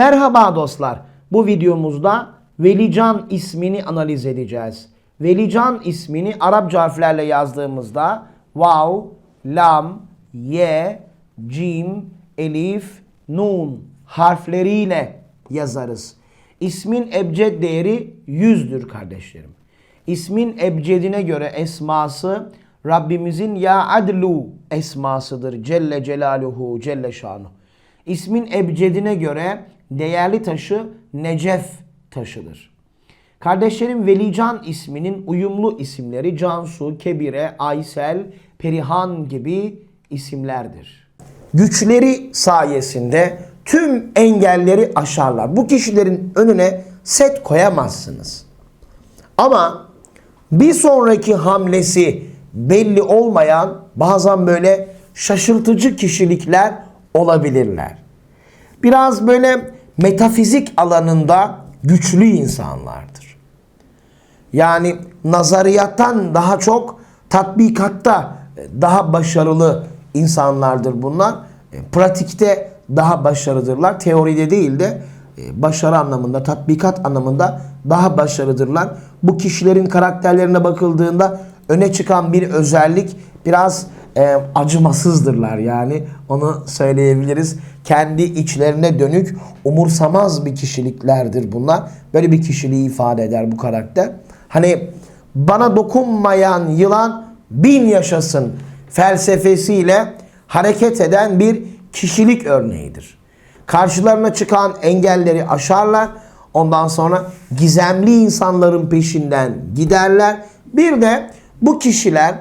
Merhaba dostlar. Bu videomuzda Velican ismini analiz edeceğiz. Velican ismini Arapça harflerle yazdığımızda vav, lam, ye, cim, elif, nun harfleriyle yazarız. İsmin ebced değeri 100'dür kardeşlerim. İsmin ebcedine göre esması Rabbimizin Ya Adlu esmasıdır. Celle Celaluhu, Celle Şanu. İsmin ebcedine göre değerli taşı Necef taşıdır. Kardeşlerim Velican isminin uyumlu isimleri Cansu, Kebire, Aysel, Perihan gibi isimlerdir. Güçleri sayesinde tüm engelleri aşarlar. Bu kişilerin önüne set koyamazsınız. Ama bir sonraki hamlesi belli olmayan bazen böyle şaşırtıcı kişilikler olabilirler. Biraz böyle metafizik alanında güçlü insanlardır. Yani nazariyattan daha çok tatbikatta daha başarılı insanlardır bunlar. E, Pratikte daha başarılıdırlar. Teoride değil de e, başarı anlamında, tatbikat anlamında daha başarılıdırlar. Bu kişilerin karakterlerine bakıldığında öne çıkan bir özellik biraz e, acımasızdırlar yani onu söyleyebiliriz. Kendi içlerine dönük umursamaz bir kişiliklerdir bunlar. Böyle bir kişiliği ifade eder bu karakter. Hani bana dokunmayan yılan bin yaşasın felsefesiyle hareket eden bir kişilik örneğidir. Karşılarına çıkan engelleri aşarlar. Ondan sonra gizemli insanların peşinden giderler. Bir de bu kişiler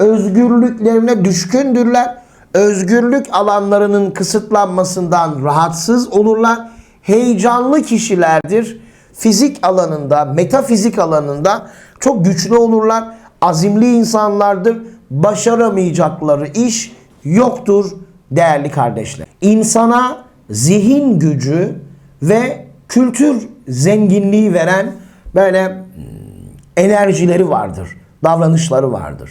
özgürlüklerine düşkündürler. Özgürlük alanlarının kısıtlanmasından rahatsız olurlar. Heyecanlı kişilerdir. Fizik alanında, metafizik alanında çok güçlü olurlar. Azimli insanlardır. Başaramayacakları iş yoktur değerli kardeşler. İnsana zihin gücü ve kültür zenginliği veren böyle hmm, enerjileri vardır, davranışları vardır.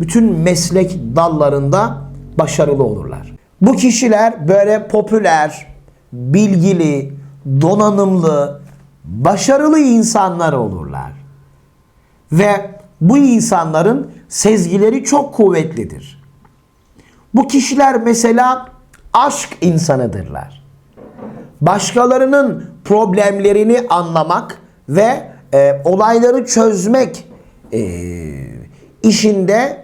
bütün meslek dallarında başarılı olurlar. Bu kişiler böyle popüler, bilgili, donanımlı, başarılı insanlar olurlar. Ve bu insanların sezgileri çok kuvvetlidir. Bu kişiler mesela aşk insanıdırlar. Başkalarının problemlerini anlamak ve e, olayları çözmek e, işinde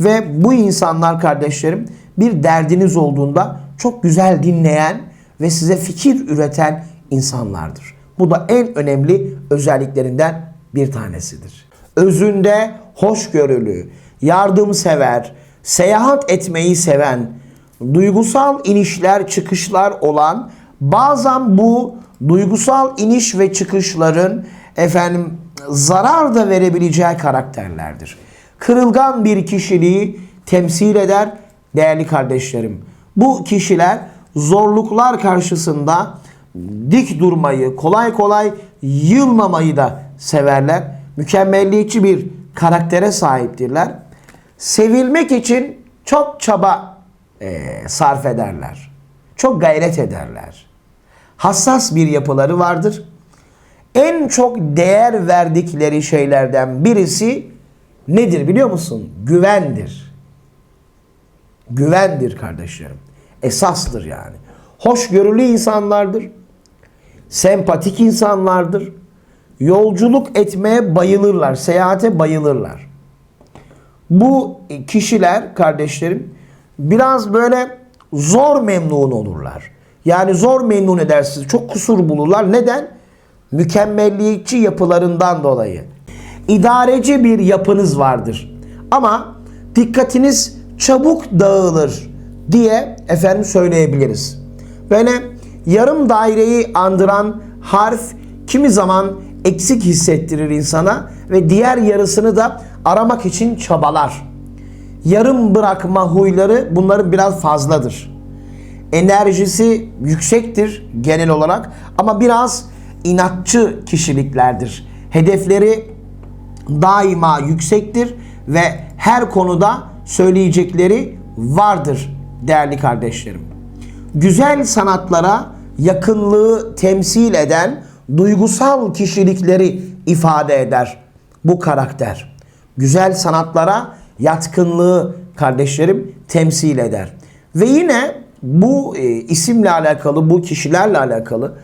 Ve bu insanlar kardeşlerim bir derdiniz olduğunda çok güzel dinleyen ve size fikir üreten insanlardır. Bu da en önemli özelliklerinden bir tanesidir. Özünde hoşgörülü, yardımsever, seyahat etmeyi seven, duygusal inişler çıkışlar olan bazen bu duygusal iniş ve çıkışların efendim zarar da verebileceği karakterlerdir. Kırılgan bir kişiliği temsil eder değerli kardeşlerim. Bu kişiler zorluklar karşısında dik durmayı, kolay kolay yılmamayı da severler. Mükemmelliyetçi bir karaktere sahiptirler. Sevilmek için çok çaba eee, sarf ederler. Çok gayret ederler. Hassas bir yapıları vardır. En çok değer verdikleri şeylerden birisi nedir biliyor musun? Güvendir. Güvendir kardeşlerim. Esastır yani. Hoşgörülü insanlardır. Sempatik insanlardır. Yolculuk etmeye bayılırlar. Seyahate bayılırlar. Bu kişiler kardeşlerim biraz böyle zor memnun olurlar. Yani zor memnun edersiniz. Çok kusur bulurlar. Neden? Mükemmelliyetçi yapılarından dolayı. İdareci bir yapınız vardır. Ama dikkatiniz çabuk dağılır diye efendim söyleyebiliriz. Böyle yarım daireyi andıran harf kimi zaman eksik hissettirir insana ve diğer yarısını da aramak için çabalar. Yarım bırakma huyları bunların biraz fazladır. Enerjisi yüksektir genel olarak ama biraz inatçı kişiliklerdir. Hedefleri daima yüksektir ve her konuda söyleyecekleri vardır değerli kardeşlerim. Güzel sanatlara yakınlığı temsil eden duygusal kişilikleri ifade eder bu karakter. Güzel sanatlara yatkınlığı kardeşlerim temsil eder. Ve yine bu e, isimle alakalı, bu kişilerle alakalı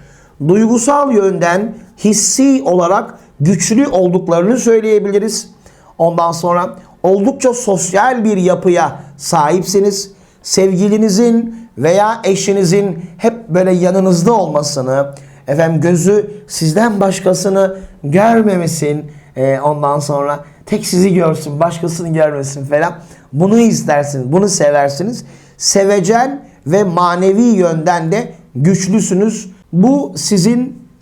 duygusal yönden hissi olarak güçlü olduklarını söyleyebiliriz. Ondan sonra oldukça sosyal bir yapıya sahipsiniz. Sevgilinizin veya eşinizin hep böyle yanınızda olmasını, efendim gözü sizden başkasını görmemesin, e, ondan sonra tek sizi görsün, başkasını görmesin falan. Bunu istersiniz, bunu seversiniz. Sevecen ve manevi yönden de güçlüsünüz. Bu sizin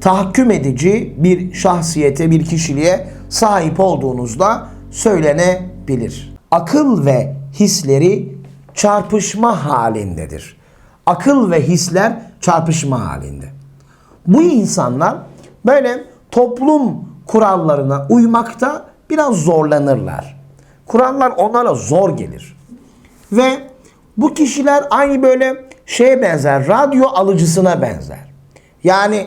Tahakküm edici bir şahsiyete, bir kişiliğe sahip olduğunuzda söylenebilir. Akıl ve hisleri çarpışma halindedir. Akıl ve hisler çarpışma halinde. Bu insanlar böyle toplum kurallarına uymakta biraz zorlanırlar. kurallar onlara zor gelir. Ve bu kişiler aynı böyle şeye benzer, radyo alıcısına benzer. Yani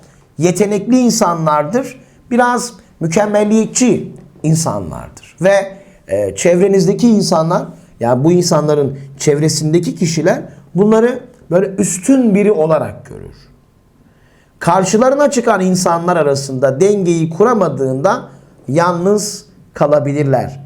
yetenekli insanlardır. Biraz mükemmelliyetçi insanlardır. Ve e, çevrenizdeki insanlar, yani bu insanların çevresindeki kişiler bunları böyle üstün biri olarak görür. Karşılarına çıkan insanlar arasında dengeyi kuramadığında yalnız kalabilirler.